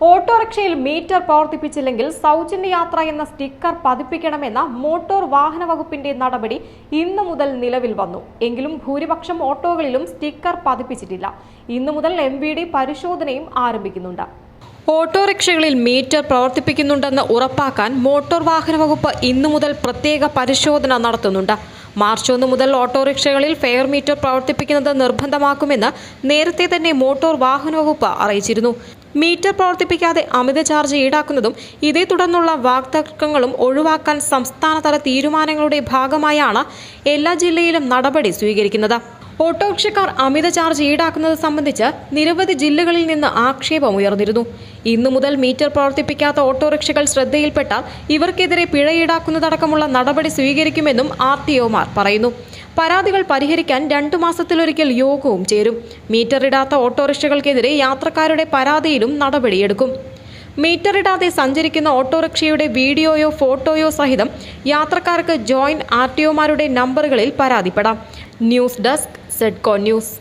ഓട്ടോറിക്ഷയിൽ മീറ്റർ പ്രവർത്തിപ്പിച്ചില്ലെങ്കിൽ സൗജന്യ യാത്ര എന്ന സ്റ്റിക്കർ പതിപ്പിക്കണമെന്ന മോട്ടോർ വാഹന വകുപ്പിന്റെ നടപടി ഇന്നു മുതൽ നിലവിൽ വന്നു. എങ്കിലും ഭൂരിപക്ഷം ഓട്ടോകളിലും സ്റ്റിക്കർ പതിപ്പിച്ചിട്ടില്ല. ഇന്നു മുതൽ എം പരിശോധനയും ആരംഭിക്കുന്നുണ്ട്. ഓട്ടോറിക്ഷകളിൽ മീറ്റർ പ്രവർത്തിപ്പിക്കുന്നുണ്ടെന്ന് ഉറപ്പാക്കാൻ മോട്ടോർ വാഹന വകുപ്പ് ഇന്നു മുതൽ പ്രത്യേക പരിശോധന നടത്തുന്നുണ്ട്. മാർച്ച് ഒന്ന് മുതൽ ഓട്ടോറിക്ഷകളിൽ ഫെയർ മീറ്റർ പ്രവർത്തിപ്പിക്കുന്നത് നിർബന്ധമാക്കുമെന്ന് നേരത്തെ തന്നെ മോട്ടോർ വാഹന വകുപ്പ് അറിയിച്ചിരുന്നു. മീറ്റർ പ്രവർത്തിപ്പിക്കാതെ അമിത ചാർജ് ഈടാക്കുന്നതും ഇതേ തുടർന്നുള്ള വാക്തർക്കങ്ങളും ഒഴിവാക്കാൻ സംസ്ഥാനതല തീരുമാനങ്ങളുടെ ഭാഗമായാണ് എല്ലാ ജില്ലയിലും നടപടി സ്വീകരിക്കുന്നത്. ഓട്ടോറിക്ഷക്കാർ അമിത ചാർജ് ഈടാക്കുന്നത് സംബന്ധിച്ച് നിരവധി ജില്ലകളിൽ നിന്ന് ആക്ഷേപം ഉയർന്നിരുന്നു. ഇന്നു മുതൽ മീറ്റർ പ്രവർത്തിപ്പിക്കാത്ത ഓട്ടോറിക്ഷകൾ ശ്രദ്ധയിൽപ്പെട്ടാൽ ഇവർക്കെതിരെ പിഴ ഈടാക്കുന്നതടക്കമുള്ള നടപടി സ്വീകരിക്കുമെന്നും ആർ പറയുന്നു. പരാതികൾ പരിഹരിക്കാൻ രണ്ടു മാസത്തിലൊരിക്കൽ യോഗവും ചേരും. മീറ്റർ ഇടാത്ത ഓട്ടോറിക്ഷകൾക്കെതിരെ യാത്രക്കാരുടെ പരാതിയിലും നടപടിയെടുക്കും. മീറ്റർ ഇടാതെ സഞ്ചരിക്കുന്ന ഓട്ടോറിക്ഷയുടെ വീഡിയോയോ ഫോട്ടോയോ സഹിതം യാത്രക്കാർക്ക് ജോയിന്റ് ആർ ടി ഒമാരുടെ നമ്പറുകളിൽ പരാതിപ്പെടാം. News desk Sedco news.